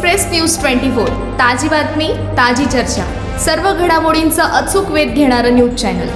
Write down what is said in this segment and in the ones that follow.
Express news twenty four. ताजी बातमी ताजी चर्चा. सर्व घडामोडींचा अचूक वेध घेणारं न्यूज चॅनल.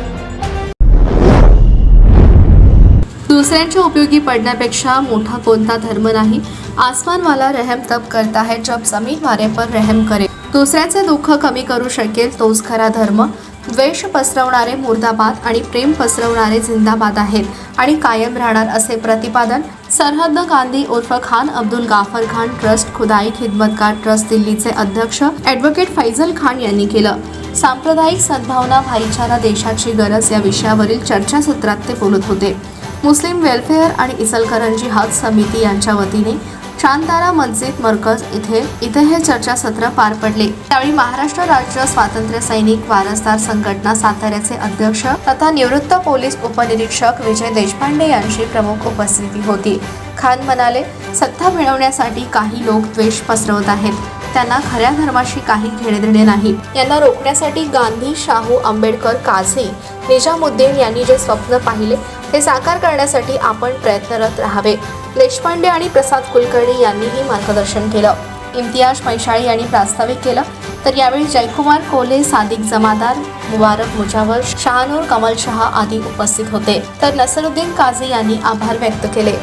दुसऱ्यांच्या उपयोगी पडण्यापेक्षा मोठा कोणता धर्म नाही? आसमानवाला रहम तब करता है जब जमीन वारे पर रहम करे. दुसऱ्याचे दुःख कमी करू शकेल तोच खरा धर्म. द्वेष पसरवणारे मुर्दाबाद आणि प्रेम पसरवणारे झिंदाबाद आहेत. आणि कायम राहणार असे प्रतिपादन सरहद्द गांधी उर्फ खान अब्दुल गाफर खान ट्रस्ट खुदाई खिदमतगार ट्रस्ट दिल्लीचे अध्यक्ष ॲडव्होकेट फैजल खान यांनी केलं. सांप्रदायिक सद्भावना भाईचारा देशाची गरज या विषयावरील चर्चासत्रात ते बोलत होते. मुस्लिम वेलफेअर आणि इचलकरंजी हज समिती यांच्या वतीने शांतारा मस्जिद मरकज इथे इथे हे चर्चासत्र पार पडले. त्यावेळी महाराष्ट्र राज्य स्वातंत्र्य सैनिक वारसदार संघटना साताऱ्याचे अध्यक्ष तथा निवृत्त पोलीस उपनिरीक्षक विजय देशपांडे यांची प्रमुख उपस्थिती होती. खान म्हणाले सत्ता मिळवण्यासाठी काही लोक द्वेष पसरवत आहेत. त्यांना खऱ्या धर्माशी काही घेणेदेणे नाही. यांना रोखण्यासाठी गांधी शाहू आंबेडकर काझी निजामुद्दीन यांनी जे स्वप्न पाहिले ते साकार करण्यासाठी आपण प्रयत्नरत राहावे. देशपांडे आणि प्रसाद कुलकर्णी यांनीही मार्गदर्शन केलं. इम्तियाज पैशाळी यांनी प्रास्ताविक केलं. तर यावेळी जयकुमार कोले सादिक जमादार मुबारक मुजावर शहानूर कमल शहा आदी उपस्थित होते. तर नसरुद्दीन काझी यांनी आभार व्यक्त केले.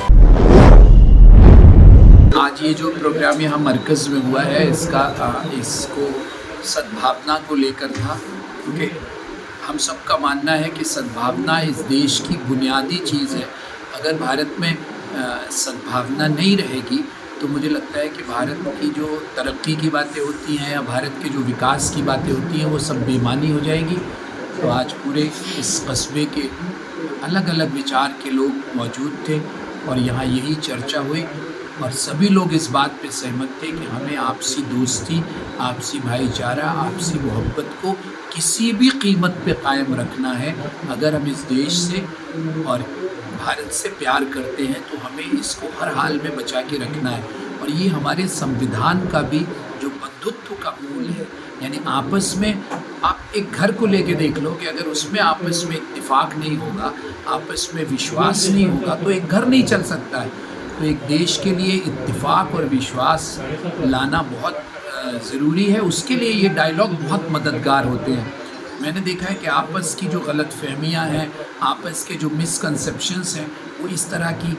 आज ये जो प्रोग्राम यहाँ मरकज़ में हुआ है इसका इसको सद्भावना को लेकर था। क्योंकि हम सबका मानना है कि सद्भावना इस देश की बुनियादी चीज़ है। अगर भारत में सद्भावना नहीं रहेगी तो मुझे लगता है कि भारत की जो तरक्की की बातें होती हैं या भारत के जो विकास की बातें होती हैं, वो सब बेमानी हो जाएगी। तो आज पूरे इस कस्बे के अलग अलग विचार के लोग मौजूद थे और यहाँ यही चर्चा हुई। और सभी लोग इस बात पे सहमत थे कि हमें आपसी दोस्ती, आपसी भाईचारा, आपसी मोहब्बत को किसी भी कीमत पे कायम रखना है। अगर हम इस देश से और भारत से प्यार करते हैं तो हमें इसको हर हाल में बचा के रखना है। और ये हमारे संविधान का भी जो बंधुत्व का मूल है, यानी आपस में आप एक घर को लेके देख लो कि अगर उसमें आपस में इतफाक़ नहीं होगा, आपस में विश्वास नहीं होगा तो एक घर नहीं चल सकता है। तो एक देश के लिए इत्तेफाक और विश्वास लाना बहुत ज़रूरी है। उसके लिए ये डायलॉग बहुत मददगार होते हैं। मैंने देखा है कि आपस की जो गलत फहमियाँ हैं, आपस के जो मिसकंसेप्शंस हैं, वो इस तरह की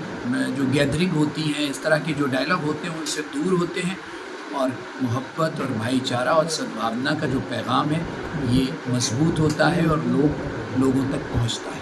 जो गैदरिंग होती हैं, इस तरह के जो डायलॉग होते हैं उनसे दूर होते हैं और मोहब्बत और भाईचारा और सद्भावना का जो पैगाम है, ये मज़बूत होता है और लोग, लोगों तक पहुँचता है।